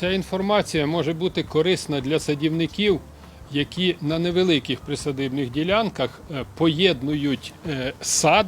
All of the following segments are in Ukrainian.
Ця інформація може бути корисна для садівників, які на невеликих присадибних ділянках е, поєднують е, сад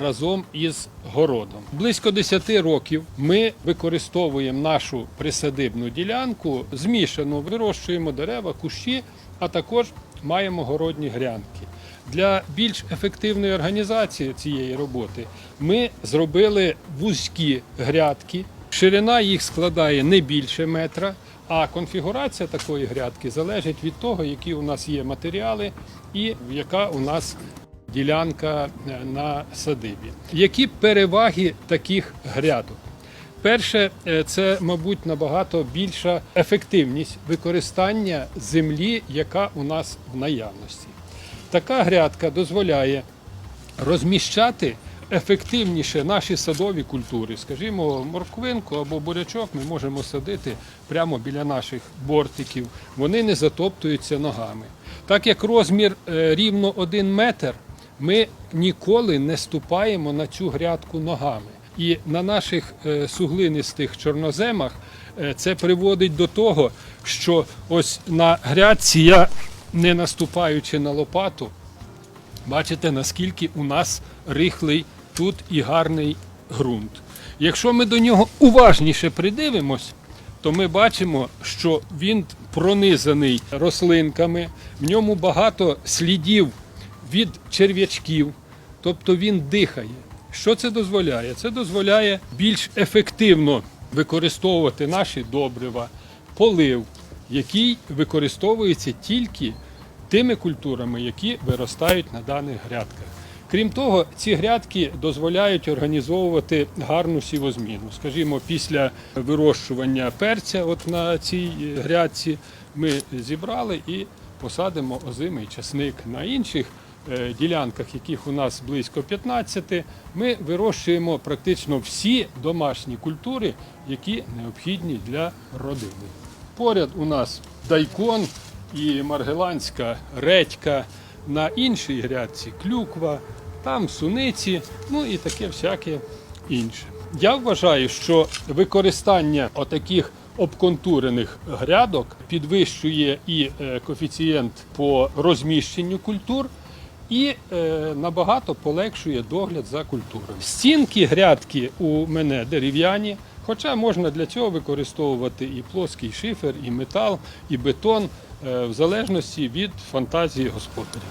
разом із городом. Близько 10 років ми використовуємо нашу присадибну ділянку, змішану, вирощуємо дерева, кущі, а також маємо городні грядки. Для більш ефективної організації цієї роботи ми зробили вузькі грядки. Ширина їх складає не більше метра, а конфігурація такої грядки залежить від того, які у нас є матеріали і яка у нас ділянка е, на садибі. Які переваги таких грядок? Перше, е, це, мабуть, набагато більша ефективність використання землі, яка у нас в наявності. Така грядка дозволяє розміщати ефективніше наші садові культури. Скажімо, морквинку або бурячок ми можемо садити прямо біля наших бортиків. Вони не затоптуються ногами. Так як розмір е, рівно один метр, ми ніколи не ступаємо на цю грядку ногами. І на наших е, суглинистих чорноземах е, це приводить до того, що ось на грядці я, не наступаючи на лопату, бачите, наскільки у нас рихлий тут і гарний ґрунт. Якщо ми до нього уважніше придивимось, то ми бачимо, що він пронизаний рослинками, в ньому багато слідів від черв'ячків, тобто він дихає. Що це дозволяє? Це дозволяє більш ефективно використовувати наші добрива, полив, який використовується тільки тими культурами, які виростають на даних грядках. Крім того, ці грядки дозволяють організовувати гарну сівозміну. Скажімо, після вирощування перця, от на цій грядці, ми зібрали і посадимо озимий часник. На інших е, ділянках, яких у нас близько 15, ми вирощуємо практично всі домашні культури, які необхідні для родини. Поряд у нас дайкон і маргеланська редька, на іншій грядці клюква, там суниці, ну і таке всяке інше. Я вважаю, що використання отаких обконтурених грядок підвищує і е, коефіцієнт по розміщенню культур, і е, набагато полегшує догляд за культурами. Стінки грядки у мене дерев'яні, хоча можна для цього використовувати і плоский шифер, і метал, і бетон, е, в залежності від фантазії господаря.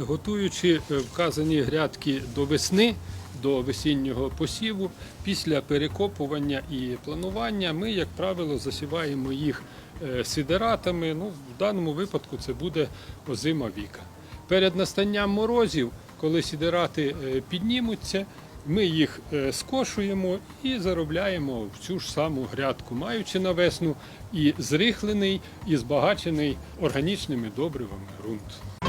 Готуючи е, вказані грядки до весни, до весіннього посіву, після перекопування і планування ми, як правило, засіваємо їх е, сидератами. Ну, в даному випадку це буде озима віка. Перед настанням морозів, коли сідерати е, піднімуться, ми їх скошуємо і заробляємо в цю ж саму грядку, маючи на весну і зрихлений, і збагачений органічними добривами ґрунт.